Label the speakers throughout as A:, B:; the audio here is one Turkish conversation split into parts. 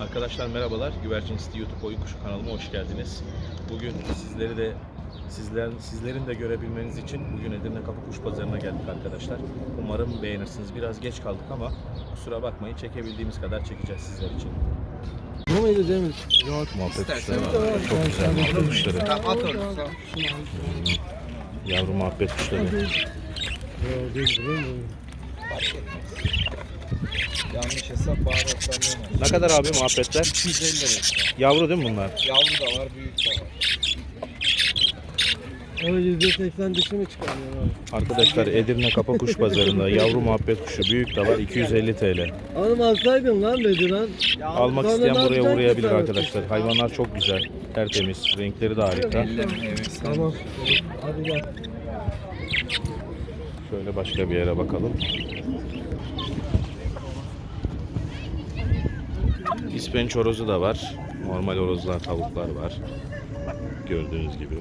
A: Arkadaşlar merhabalar. Güvercin City YouTube Oyun Kuşu kanalıma hoş geldiniz. Bugün sizleri de sizler sizlerin de görebilmeniz için bugün Edirne Kapı Kuş Pazarı'na geldik arkadaşlar. Umarım beğenirsiniz. Biraz geç kaldık ama kusura bakmayın çekebildiğimiz kadar çekeceğiz sizler için.
B: Bu muydu değil mi?
A: Muhabbet kuşları var. Çok güzel muhabbet kuşları. Yavru muhabbet kuşları.
B: Yok değil?
C: Yanlış hesap baharatlarından var.
A: Ne kadar abi muhabbetler?
C: 250 lira.
A: Yavru değil mi bunlar?
C: Yavru da var, büyük de var.
B: O %80 dişi mi çıkarıyor abi?
A: Arkadaşlar Edirne Kapa Kuş Pazarı'nda yavru muhabbet kuşu büyük de var 250 TL.
B: Oğlum alsaydın lan dedi lan.
A: Almak
B: Sonra
A: isteyen
B: ne
A: buraya
B: yapacaksın
A: uğrayabilir
B: sen?
A: arkadaşlar. Hayvanlar çok güzel, tertemiz, renkleri de harika.
B: Tamam. Hadi gel.
A: Şöyle başka bir yere bakalım. İspenç horozu da var. Normal horozlar, tavuklar var. Gördüğünüz gibi.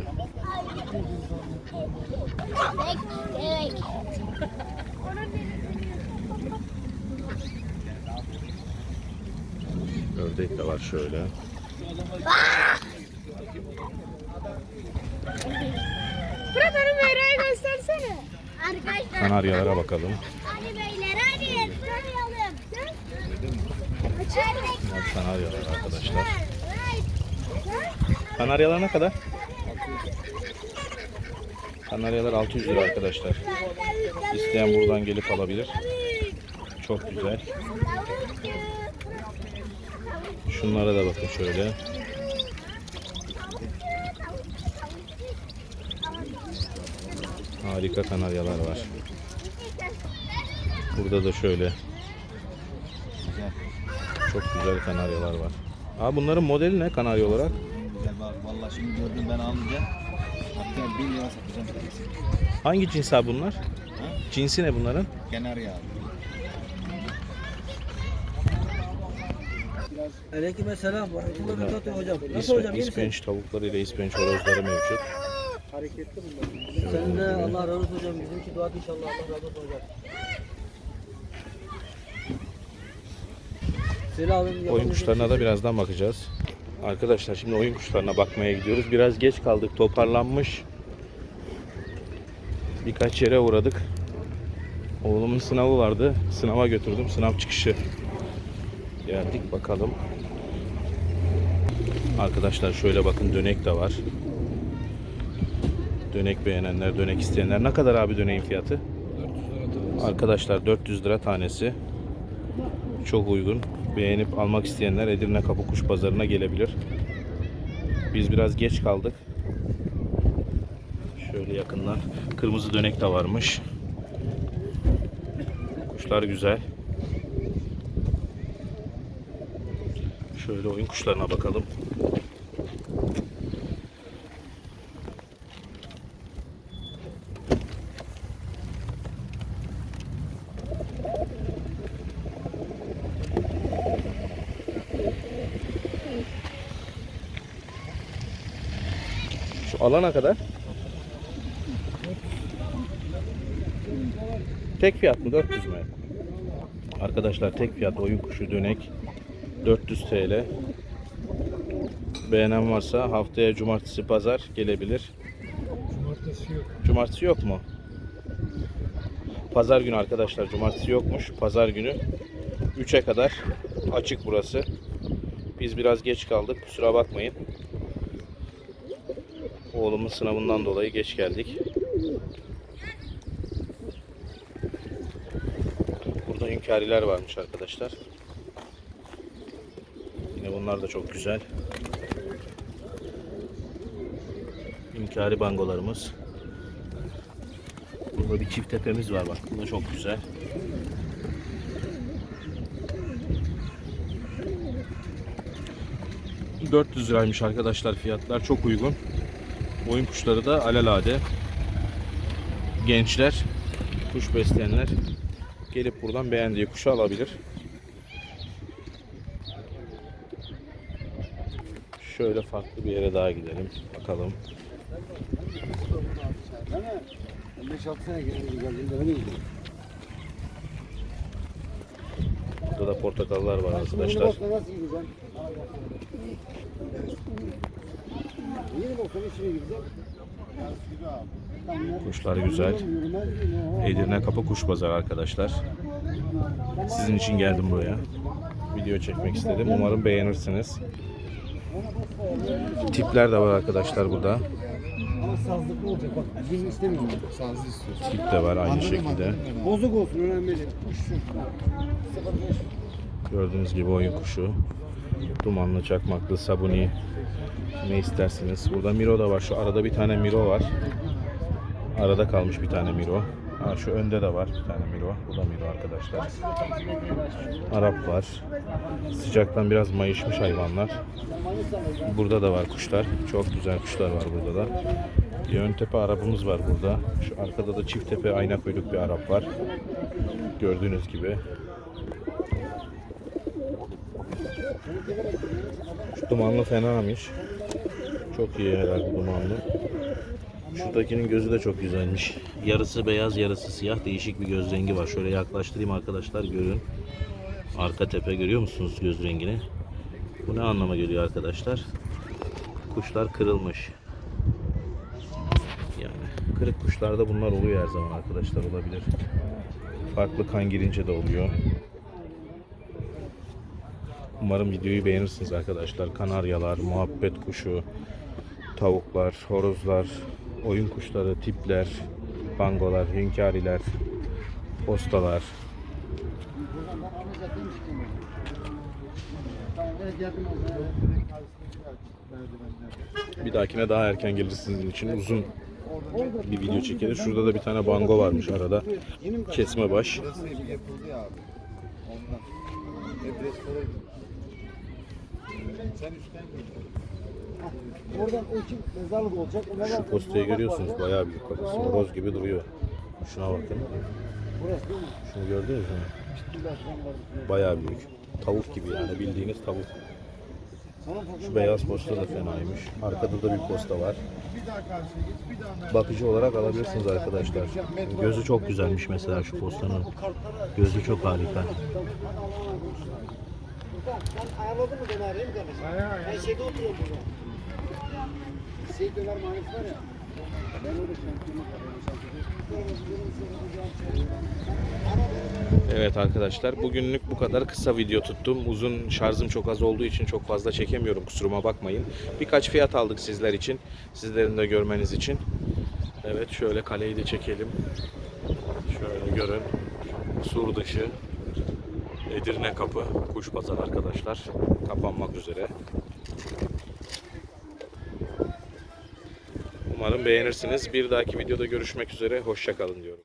A: Ördek de var şöyle.
D: Fırat onu Meyra'ya göstersene.
A: Kanaryalara bakalım.
D: Hadi beyler hadi. Tanıyalım. Açalım.
A: Bunlar kanaryalar arkadaşlar. Kanaryalar ne kadar? Kanaryalar 600 lira arkadaşlar. İsteyen buradan gelip alabilir. Çok güzel. Şunlara da bakın şöyle. Harika kanaryalar var. Burada da şöyle. Çok güzel kanaryalar var. Abi bunların modeli ne kanarya olarak?
C: Güzel bak vallahi şimdi gördüm ben almayacağım. Hatta 1000 lira satacağım.
A: Hangi cins abi bunlar? Cinsi ne bunların?
C: Kenar ya.
B: Aleyküm selam. Hocam. Nasıl hocam? iyi misin?
A: ispenç tavukları ile ispenç horozları mevcut.
B: Hareketli bunlar. Senin de Allah razı olsun hocam. Bizimki dua et inşallah. Allah razı olsun hocam.
A: Oyun kuşlarına da birazdan bakacağız. Arkadaşlar şimdi oyun kuşlarına bakmaya gidiyoruz. Biraz geç kaldık. Toparlanmış. Birkaç yere uğradık. Oğlumun sınavı vardı. Sınava götürdüm. Sınav çıkışı. Geldik bakalım. Arkadaşlar şöyle bakın dönek de var. Dönek beğenenler, dönek isteyenler. Ne kadar abi döneğin fiyatı?
C: 400 lira.
A: Arkadaşlar 400 lira tanesi. Çok uygun. Beğenip almak isteyenler Edirne Kapı Kuş Pazarı'na gelebilir. Biz biraz geç kaldık. Şöyle yakından. Kırmızı dönek de varmış. Kuşlar güzel. Şöyle oyun kuşlarına bakalım. Şu alana kadar. Tek fiyat mı? 400 mü? Arkadaşlar tek fiyat oyun kuşu dönek 400 TL. Beğenen varsa haftaya cumartesi pazar gelebilir.
B: Cumartesi yok.
A: Cumartesi yok mu? Pazar günü arkadaşlar cumartesi yokmuş. Pazar günü 3'e kadar açık burası. Biz biraz geç kaldık. Kusura bakmayın. Oğlumun sınavından dolayı geç geldik. Burada hünkâriler varmış arkadaşlar. Yine bunlar da çok güzel. Hünkâri bangolarımız. Burada bir çift tepemiz var bak. Bu da çok güzel. ...400 liraymış arkadaşlar fiyatlar. Çok uygun. Oyun kuşları da alelade. Gençler, kuş besleyenler... ...gelip buradan beğendiği kuşu alabilir. Şöyle farklı bir yere daha gidelim. Bakalım.
B: 5-6 sene geldiğinde öyle miydi?
A: Burada da portakallar var arkadaşlar. Kuşlar güzel. Edirne Kapı Kuş Pazarı arkadaşlar. Sizin için geldim buraya. Video çekmek istedim. Umarım beğenirsiniz. Tipler de var arkadaşlar burada.
B: Ama sazlıklı olacak bak. Bizim istemiyorum.
C: Sazlı istiyorsun.
A: Tip de var aynı şekilde.
B: Bozuk olsun önemli değil.
A: Gördüğünüz gibi oyun kuşu. Dumanlı, çakmaklı, sabuni. Ne istersiniz. Burada Miro da var. Şu arada bir tane Miro var. Arada kalmış bir tane Miro. Ha, şu önde de var bir tane Miro. Bu da Miro arkadaşlar. Arap var. Sıcaktan biraz mayışmış hayvanlar. Burada da var kuşlar. Çok güzel kuşlar var burada da. Bir ön tepe Arap'ımız var burada. Şu arkada da çift tepe ayna kuyruk bir Arap var. Gördüğünüz gibi. Şu dumanlı fenamış. Çok iyi herhalde dumanlı. Şuradakinin gözü de çok güzelmiş. Yarısı beyaz, yarısı siyah. Değişik bir göz rengi var. Şöyle yaklaştırayım arkadaşlar görün. Arka tepe görüyor musunuz göz rengini? Bu ne anlama geliyor arkadaşlar? Kuşlar kırılmış. Yani kırık kuşlarda bunlar oluyor her zaman arkadaşlar olabilir. Farklı kan girince de oluyor. Umarım videoyu beğenirsiniz arkadaşlar. Kanaryalar, muhabbet kuşu, tavuklar, horozlar, oyun kuşları, tipler, bangolar, hünkâriler, postalar. Bir dahakine daha erken gelirsiniz için uzun bir video çekeriz. Şurada da bir tane bango varmış arada. Kesme baş.
C: Hep restore Sen üstten gel.
B: Oradan o için mezarlık olacak. O
A: Şu postayı görüyorsunuz bayağı büyük orası. Horoz gibi duruyor. Şuna bakın.
B: Burası değil mi?
A: Şunu gördünüz mü? Bayağı büyük. Tavuk gibi yani bildiğiniz tavuk. Şu beyaz posta da fenaymış. Arkada da bir posta var. Bakıcı olarak alabilirsiniz arkadaşlar. Gözü çok güzelmiş mesela şu postanın. Gözü çok harika.
B: Sen ayarladın mı beni arayayım kardeşim? Ben şeyde oturuyorum burada. Seyit Ömer Mahallesi var ya. Ben orada şantiyonu
A: Evet arkadaşlar bugünlük bu kadar kısa video tuttum. Uzun şarjım çok az olduğu için çok fazla çekemiyorum kusuruma bakmayın. Birkaç fiyat aldık sizler için. Sizlerin de görmeniz için. Evet şöyle kaleyi de çekelim. Şöyle görün. Sur dışı. Edirne kapı. Kuş pazar arkadaşlar. Kapanmak üzere. Umarım beğenirsiniz. Bir dahaki videoda görüşmek üzere. Hoşçakalın diyorum.